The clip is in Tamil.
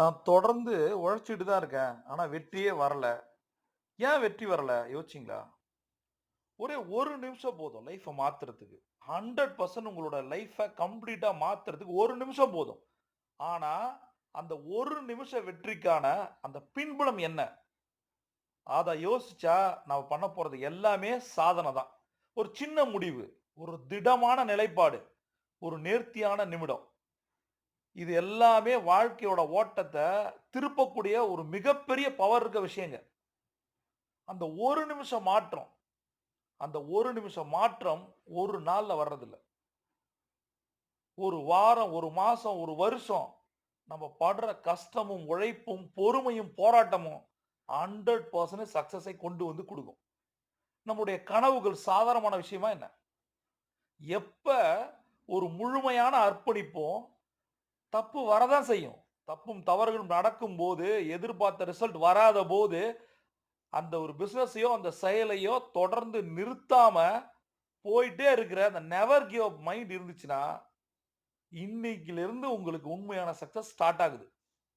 நான் தொடர்ந்து உழைச்சிட்டு தான் இருக்கேன். ஆனா வெற்றியே வரல. ஏன் வெற்றி வரல யோசிச்சீங்களா? ஒரே ஒரு நிமிஷம் போதும் லைஃப்பை மாத்துறதுக்கு. 100% உங்களோட லைஃப்பை கம்ப்ளீட்டா மாத்துறதுக்கு ஒரு நிமிஷம் போதும். ஆனா, அந்த ஒரு நிமிஷ வெற்றிக்கான அந்த பின்புலம் என்ன? அதை யோசிச்சா நம்ம பண்ண போறது எல்லாமே சாதனை தான். ஒரு சின்ன முடிவு, ஒரு திடமான நிலைப்பாடு, ஒரு நேர்த்தியான நிமிடம். இது எல்லாமே வாழ்க்கையோட ஓட்டத்தை திருப்பக்கூடிய ஒரு மிகப்பெரிய பவர் இருக்க விஷயங்க. அந்த ஒரு நிமிஷம் மாற்றம். அந்த ஒரு நிமிஷம் மாற்றம் ஒரு நாளில் வர்றதில்ல. ஒரு வாரம், ஒரு மாசம், ஒரு வருஷம் நம்ம படுற கஷ்டமும், உழைப்பும், பொறுமையும், போராட்டமும் 100% சக்சஸை கொண்டு வந்து கொடுக்கும் நம்முடைய கனவுகள் சாதாரணமான விஷயமா என்ன? எப்ப ஒரு முழுமையான அர்ப்பணிப்பும், தப்பு வரதான் செய்யும். தப்பும், தவறுகளும் நடக்கும் போது எதிர்பார்த்த ரிசல்ட் வராத போது அந்த ஒரு பிஸ்னஸையோ அந்த செயலையோ தொடர்ந்து நிறுத்தாம போயிட்டே இருக்கிற அந்த நெவர் கிவ் அப் மைண்ட் இருந்துச்சுன்னா, இன்னைக்கிலிருந்து உங்களுக்கு உண்மையான சக்சஸ் ஸ்டார்ட் ஆகுது.